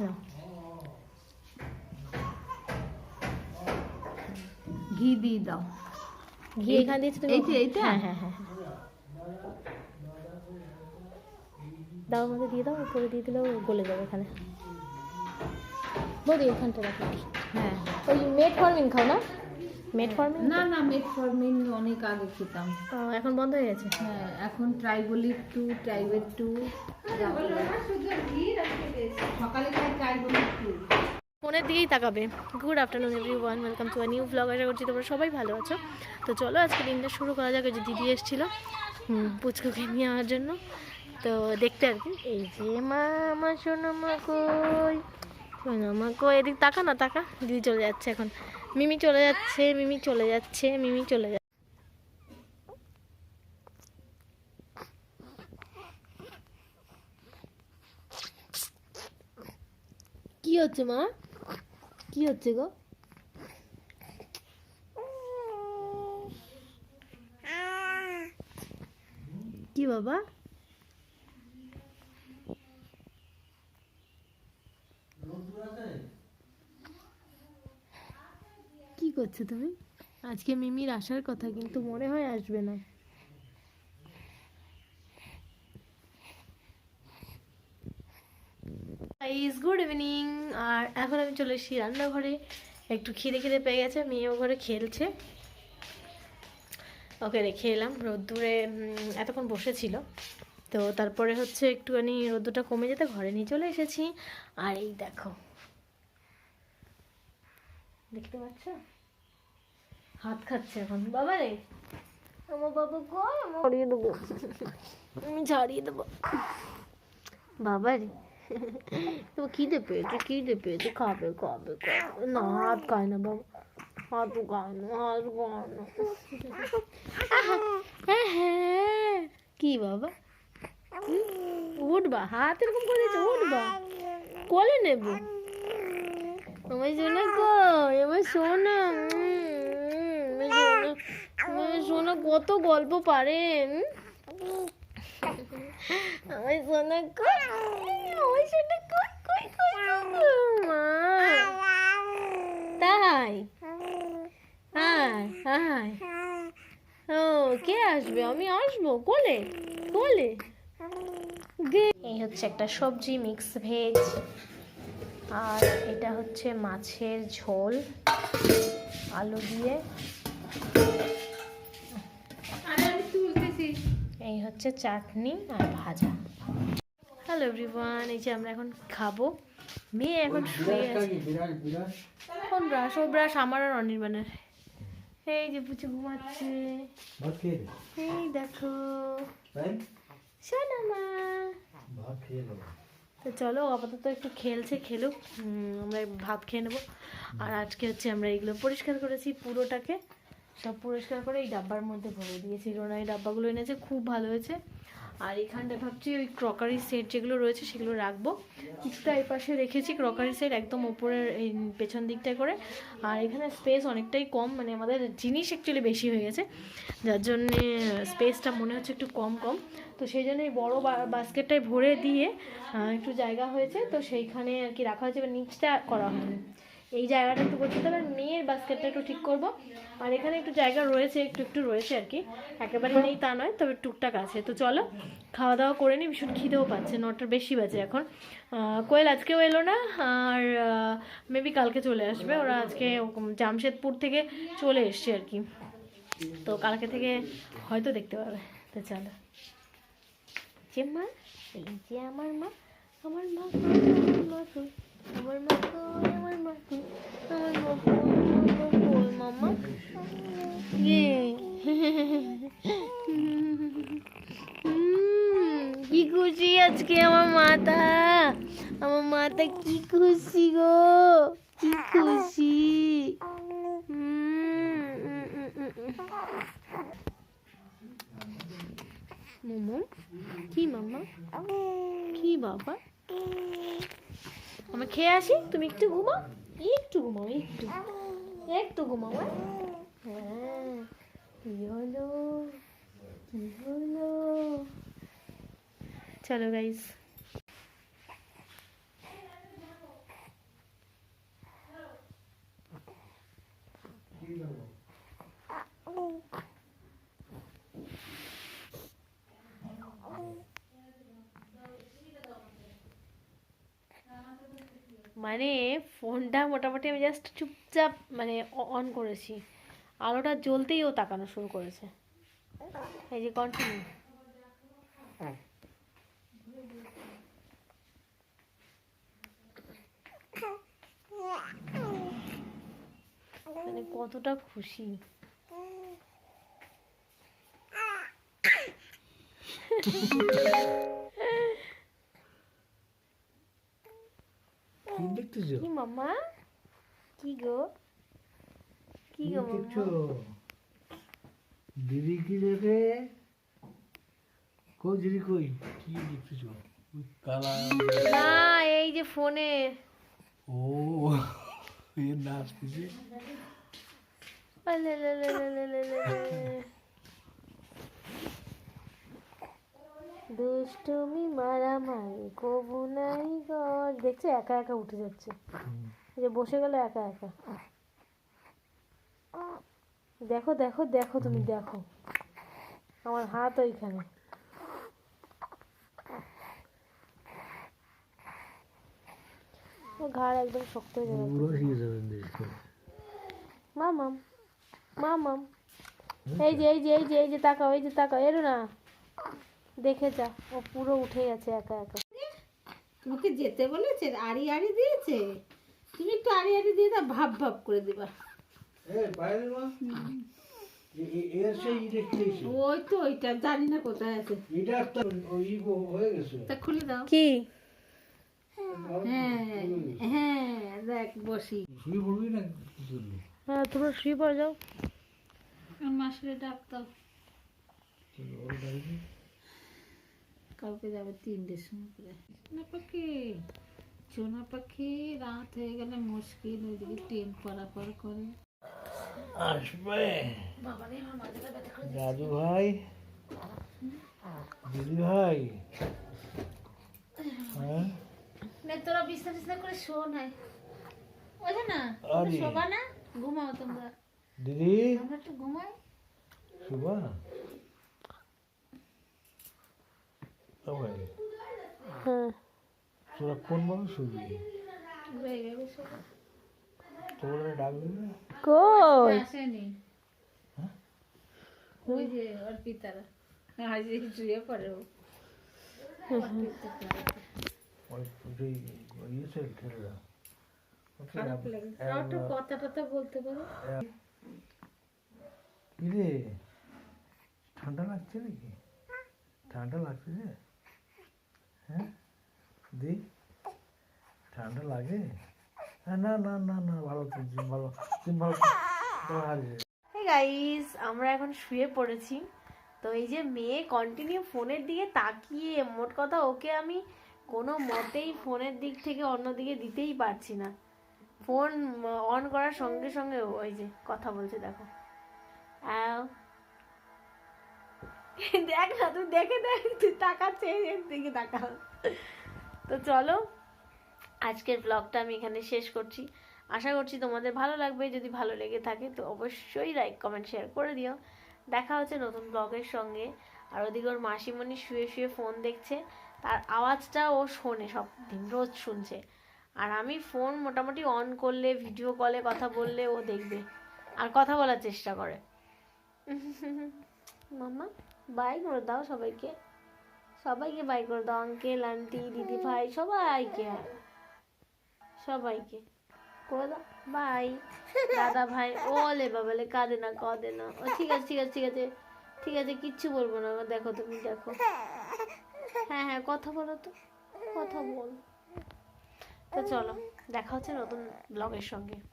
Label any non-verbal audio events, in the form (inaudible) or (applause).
নাও। ঘি দিয়ে দাও। ঘি এখানে দিয়েছি তুমি? এইটা, এইটা? হ্যাঁ হ্যাঁ হ্যাঁ। দাও মধ্যে দিয়ে দাও উপরে দিয়ে দিলেও গলে যাবে এখানে। বৌদি এখানটা রাখো। হ্যাঁ। ওই মেড ফর্মিং খাও না? মেড ফর্মিং না না মেটফর্মিন অনেক আগে খেতাম। এখন বন্ধ হয়ে গেছে? হ্যাঁ এখন ট্রাইবলিক টু ট্রাইবেল টু সকালে খাই ট্রাইবলিক টু ফোনের দিকেই তাকাবে। Good afternoon everyone welcome to new blog আশা করছি তোমরা সবাই ভালো আছো। তো চলো আজকে দিনটা শুরু করা যাক। যে দিদি এসেছিল পুচকুকে নিয়ে আওয়ার জন্য। তো দেখতে আর কি। এই যে মা আমার সোনা মা কই? সোনা মা কই? এদিক তাকা না তাকা। দিদি চলে যাচ্ছে এখন। মিমি চলে যাচ্ছে, মিমি চলে যাচ্ছে, মিমি চলে যাচ্ছে। কি হচ্ছে মা? কি হচ্ছে গো? কি বাবা? কি করছ তুমি? আজকে মিমির আসার কথা, কিন্তু মনে হয় আসবে না। ইজ গুড ইভিনিং আর এখন আমি চলে এসেছি রান্নাঘরে। একটু খিদে খিদে পেয়ে গেছে মেয়েও ঘরে খেলছে। ওকে রেখে এলাম। রোদ্দুরে এতক্ষণ বসেছিল। তো তারপরে হচ্ছে একটুখানি রোদ্দুরটা কমে যেতে ঘরে নিয়ে চলে এসেছি। আর এই দেখো। দেখতে পাচ্ছ? হাত খাচ্ছে এখন। বাবা রে। আমার বাবা আমার ছাড়িয়ে দেবো। আমি ছাড়িয়ে দেবো। বাবা রে। তো খিদে পেয়েছে খিদে পেয়েছে। খাবে খাবে খাবে। না হাত খায় না বাবা। হাত খায় না হাত খায় না। হ্যাঁ হ্যাঁ। কি বাবা? উঠবা হাত এরকম করেছে উঠবা কোলে নেব। আমার সোনা কই? আমার সোনা আমার সোনা কত গল্প পারেন? আমার তাই? হাই হাই ও, কে আসবে? আমি আসব? কোলে? কোলে? এই হচ্ছে একটা সবজি মিক্স ভেজ আর এটা হচ্ছে মাছের ঝোল, আলু দিয়ে। আমি এই হচ্ছে চাটনি আর ভাজা। হ্যালো এভরিওয়ান এই যে আমরা এখন খাব। মেয়ে এখন শুয়ে আছে। কোন ব্রাশ? ও ব্রাশ আমার আর অনির্বাণের এই যে পুচু ঘুমাচ্ছে। এই দেখো। তাই? শোনা মা। ভাত খেয়ে নেব। তো চলো আপাতত একটু খেলছে খেলুক। আমরা ভাত খেয়ে নেব। আর আজকে হচ্ছে আমরা এগুলো পরিষ্কার করেছি পুরোটাকে। সব পরিষ্কার করে এই ডাব্বার মধ্যে ভরে দিয়েছি রোনা এই ডাব্বাগুলো এনেছে, খুব ভালো হয়েছে। আর এখানটা ভাবছি ওই ক্রকারি সেট যেগুলো রয়েছে সেগুলো রাখব। কিছুটা এই পাশে রেখেছি ক্রকারি সেট একদম ওপরের এই পেছন দিকটায় করে। আর এখানে স্পেস অনেকটাই কম মানে আমাদের জিনিস অ্যাকচুয়ালি বেশি হয়ে গেছে। যার জন্যে স্পেসটা মনে হচ্ছে একটু কম কম। তো সেই জন্য এই বড়ো বাস্কেটটায় ভরে দিয়ে একটু জায়গা হয়েছে। তো সেইখানে আর কি রাখা হয়েছে। বা নিচটা করা হয়নি এই জায়গাটা একটু করতে হবে মেয়ের বাস্কেটটা একটু ঠিক করব। আর এখানে একটু জায়গা রয়েছে, একটু একটু রয়েছে আর কি। একেবারে নেই তা নয়, তবে টুকটাক আছে। তো চলো খাওয়া দাওয়া করে নিই। ভীষণ খিদেও পাচ্ছে, নটার বেশি বাজে এখন। কোয়েল আজকেও এলো না, আর মেবি কালকে চলে আসবে। ওরা আজকে জামশেদপুর থেকে চলে এসছে আর কি। তো কালকে থেকে হয়তো দেখতে পাবে। তো চলো। যে মা, এই যে আমার মা আমার মা মা আমার মা কই, আমার মা আমার মা কই, আমার মা কই, মামা কি খুশি? আজকে আমার মাথা আমার মাথা কি খুশি গো কি খুশি। মোমো? কি মাম্মা কি বাবা? আমরা খেয়ে আসি, তুমি একটু ঘুমাও। একটু ঘুমাও, একটু। একটু ঘুমাও হ্যাঁ? হ্যাঁ। কি হলো? কি হলো? চলো গাইস মানে ফোনটা মোটামুটি আমি জাস্ট চুপচাপ মানে অন করেছি। আলোটা জ্বলতেই ও তাকানো শুরু করেছে। এই যে কন্টিনিউ মানে কতটা খুশি। (laughs) কি দেখতেছো কি মামা কি গো কি গো দেখছ মামা দিদি কি দেখে কই দিদি কই কি দেখতেছো কালা না এই যে ফোনে ও এ নাচতেছে দুষ্টুমি মারামারি কবু নাই ঘর দেখছ একা একা উঠে যাচ্ছে। এই যে বসে গেল একা একা। দেখো দেখো দেখো তুমি দেখো। আমার হাত ওইখানে। ঘাড় একদম শক্ত হয়ে যাবে। মামাম মামাম এই যে এই যে এই যে এই যে তাকাও এই যে তাকাও। এরো না। দেখে যা ও পুরো উঠে গেছে একা একা। তোমাকে যেতে বলেছে আড়ি আড়ি দিয়েছে? তুমি একটু আড়ি আড়ি দিয়ে দাও ভাব ভাব করে দিবা? ওই তো ওইটা জানি না কোথায় আছে। তা খুলে দাও। কি? হ্যাঁ হ্যাঁ দেখ বসি। শুয়ে পড়বি না হ্যাঁ তোমরা শুয়ে পড়ে যাও। মাসরে ডাক দাও চলো, ওর বাড়িতে। কালকে যাবে তিনটের সময় করে সোনা পাখি সোনা পাখি রাত হয়ে গেলে মুশকিল ওইদিকে ট্রেন পারাপার করে। আসবে। দাদু ভাই দিদি ভাই হ্যাঁ? তোরা বিছনা বিছনা করে শো নাই ওই না। শোবা না ঘুমাও তোমরা। দিদি? আমরা একটু ঘুমাই। শুভা ভাই হ্যাঁ। তোরা কোন মানুষ হয়ে শোবা তোরা ডাকবি না? কই? আসেনি। হ্যাঁ? ওই যে অর্পিতারা। আজ এই শুয়ে পড়ে ও। ওই ওই খারাপ লাগে। আর একটু কথা টথা বলতে পারো। ঠান্ডা লাগছে নাকি? ঠান্ডা লাগছে যে? হ্যাঁ? দি ঠান্ডা লাগে? হ্যাঁ না না না না, ভালো তুমি ভালো তুমি ভালো গাইস আমরা এখন শুয়ে পড়েছি। তো এই যে মেয়ে কন্টিনিউ ফোনের দিকে তাকিয়ে, মোট কথা ওকে আমি কোনো মতেই ফোনের দিক থেকে অন্য দিকে দিতেই পারছি না। ফোন অন করার সঙ্গে সঙ্গে ওই যে কথা বলছে, দেখো। আও। দেখ না, তুই দেখে দেখ, তুই তাকাচ্ছে এর দিকে তাকা তো চলো, আজকের ব্লগটা আমি এখানে শেষ করছি। আশা করছি তোমাদের ভালো লাগবে, যদি ভালো লেগে থাকে, তো অবশ্যই লাইক কমেন্ট শেয়ার করে দিও। দেখা হচ্ছে নতুন ব্লগের সঙ্গে। আর ওদিকে ওর মাসিমণি শুয়ে শুয়ে ফোন দেখছে। তার আওয়াজটা ও শোনে সব দিন রোজ শুনছে। আর আমি ফোন মোটামুটি অন করলে ভিডিও কলে কথা বললে ও দেখবে। আর কথা বলার চেষ্টা করে। (laughs) মামা বাই করে দাও সবাইকে। সবাইকে বাই করে দাও আঙ্কেল আন্টি দিদি ভাই, সবাইকে। সবাইকে। করে দাও, বাই। দাদা ভাই ওলে বাবালে কাঁদে না কাঁদে না। ও, ঠিক আছে ঠিক আছে ঠিক আছে। ঠিক আছে, কিচ্ছু বলব না দেখো তুমি, দেখো। হ্যাঁ হ্যাঁ কথা বলো তো। কথা বল। তো চলো, দেখা হচ্ছে নতুন ব্লগের সঙ্গে।